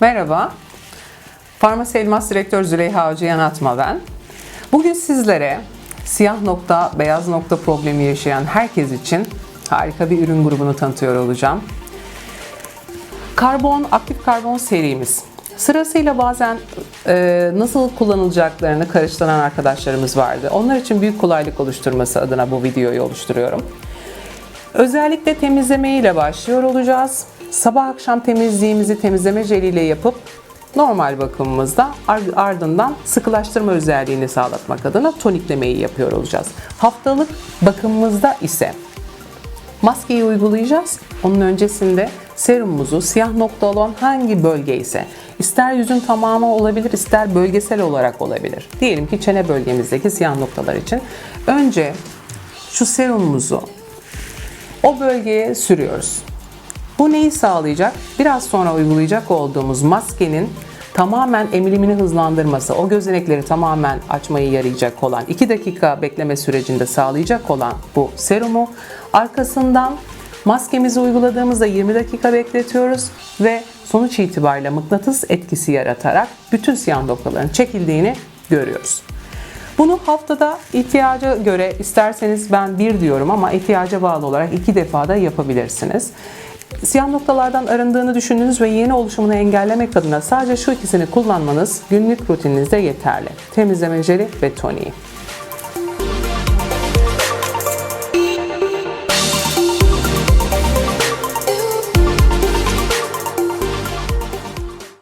Merhaba. Farmasi Elmas Direktör Züleyha Hoca Yanatma ben. Bugün sizlere siyah nokta, beyaz nokta problemi yaşayan herkes için harika bir ürün grubunu tanıtıyor olacağım. Karbon, aktif karbon serimiz. Sırasıyla bazen e, nasıl kullanılacaklarını karıştıran arkadaşlarımız vardı. Onlar için büyük kolaylık oluşturması adına bu videoyu oluşturuyorum. Özellikle temizleme ile başlıyor olacağız. Sabah akşam temizliğimizi temizleme jeliyle yapıp normal bakımımızda ar- ardından sıkılaştırma özelliğini sağlatmak adına toniklemeyi yapıyor olacağız. Haftalık bakımımızda ise maskeyi uygulayacağız. Onun öncesinde serumumuzu siyah nokta olan hangi bölge ise ister yüzün tamamı olabilir ister bölgesel olarak olabilir. Diyelim ki çene bölgemizdeki siyah noktalar için önce şu serumumuzu o bölgeye sürüyoruz. Bu neyi sağlayacak? Biraz sonra uygulayacak olduğumuz maskenin tamamen emilimini hızlandırması, o gözenekleri tamamen açmayı yarayacak olan 2 dakika bekleme sürecinde sağlayacak olan bu serumu arkasından maskemizi uyguladığımızda 20 dakika bekletiyoruz ve sonuç itibariyle mıknatıs etkisi yaratarak bütün siyah noktaların çekildiğini görüyoruz. Bunu haftada ihtiyaca göre isterseniz ben bir diyorum ama ihtiyaca bağlı olarak iki defa da yapabilirsiniz. Siyah noktalardan arındığını düşündüğünüz ve yeni oluşumunu engellemek adına sadece şu ikisini kullanmanız günlük rutininizde yeterli. Temizleme jeli ve toniği.